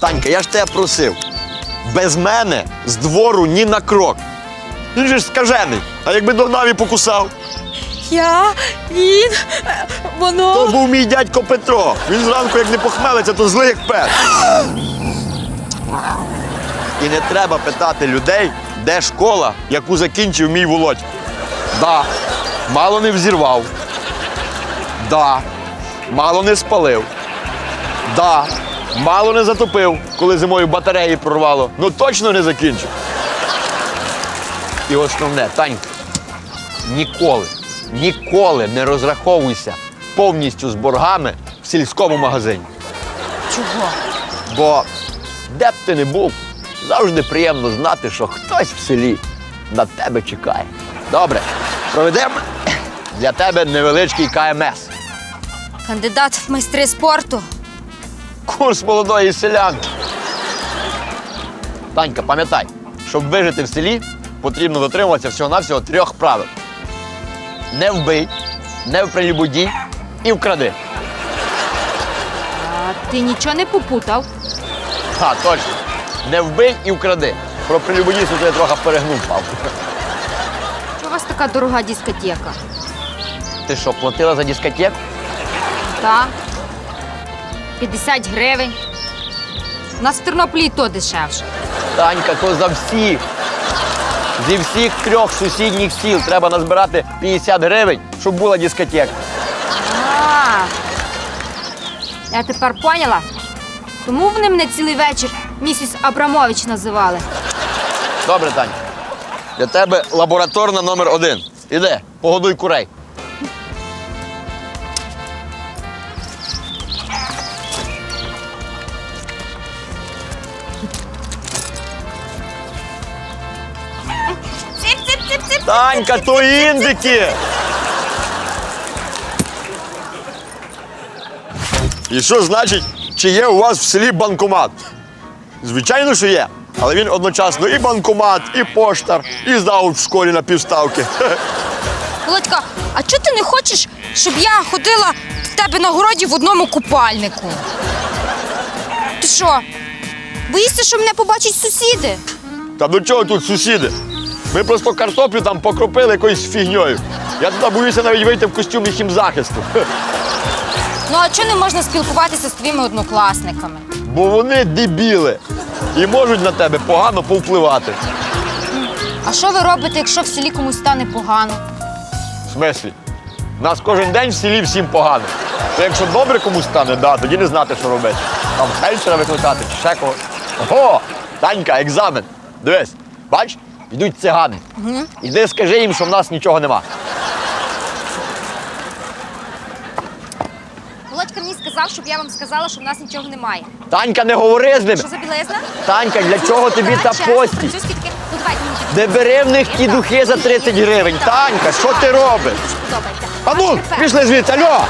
Танька, я ж тебе просив. Без мене з двору ні на крок. Він же ж скажений, а якби догнав і покусав, Я, він, е, воно. то був мій дядько Петро. Він зранку, як не похмелиться, то злий як пес. І не треба питати людей, де школа, яку закінчив мій Володь. Да, мало не взірвав. Да, мало не спалив. Да, мало не затопив, коли зимою батареї прорвало. Ну точно не закінчив. І основне, Танька, ніколи, ніколи не розраховуйся повністю з боргами в сільському магазині. Чого? Бо де б ти не був, завжди приємно знати, що хтось в селі на тебе чекає. Добре, проведемо для тебе невеличкий КМС. Кандидат в майстри спорту. Курс молодої селянки. Танька, пам'ятай, щоб вижити в селі, потрібно дотримуватися всього-навсього трьох правил: не вбий, не впрелюбодій і вкради. А ти нічого не попутав? А, точно. Не вбий і вкради. Про прелюбодійство я трохи перегнув, пав. Чого у вас така дорога дискотека? Ти що, платила за дискотеку? Та 50 гривень. У нас в Тернополі то дешевше. Танька, то за всіх. Зі всіх трьох сусідніх сіл треба назбирати 50 гривень, щоб була дискотека. А, я тепер поняла. Тому вони мене цілий вечір місіс Абрамович називали. Добре, Танька. Для тебе лабораторна номер один. Іде, погодуй курей. Танька, то індики! І що значить, чи є у вас в селі банкомат? Звичайно, що є. Але він одночасно і банкомат, і поштар, і зауч в школі на півставки. Володька, а чого ти не хочеш, щоб я ходила в тебе на городі в одному купальнику? Ти що? Боїшся, що мене побачать сусіди? Та до чого тут сусіди? Ми просто картоплю там покропили якоюсь фігньою. Я туди боюся навіть вийти в костюмі хімзахисту. Ну а чого не можна спілкуватися з твоїми однокласниками? Бо вони дебіли і можуть на тебе погано повпливати. А що ви робите, якщо в селі комусь стане погано? В смислі? У нас кожен день в селі всім погано. То якщо добре комусь стане, да, тоді не знати, що робити. Там фельдшера викликати чи ще когось. Ого! Танька, екзамен. Дивись, бач, йдуть цигани. Іди скажи їм, що в нас нічого нема. Володька мені сказав, щоб я вам сказала, що в нас нічого немає. Танька, не говори з ними. Що за білизна? Танька, для чого тобі та постіль? французькі таке. Ну давайте мені таке. Не бери в них ті духи за 30 гривень. Танька, що ти робиш? Подобається. А ну, пішли звідси, алло!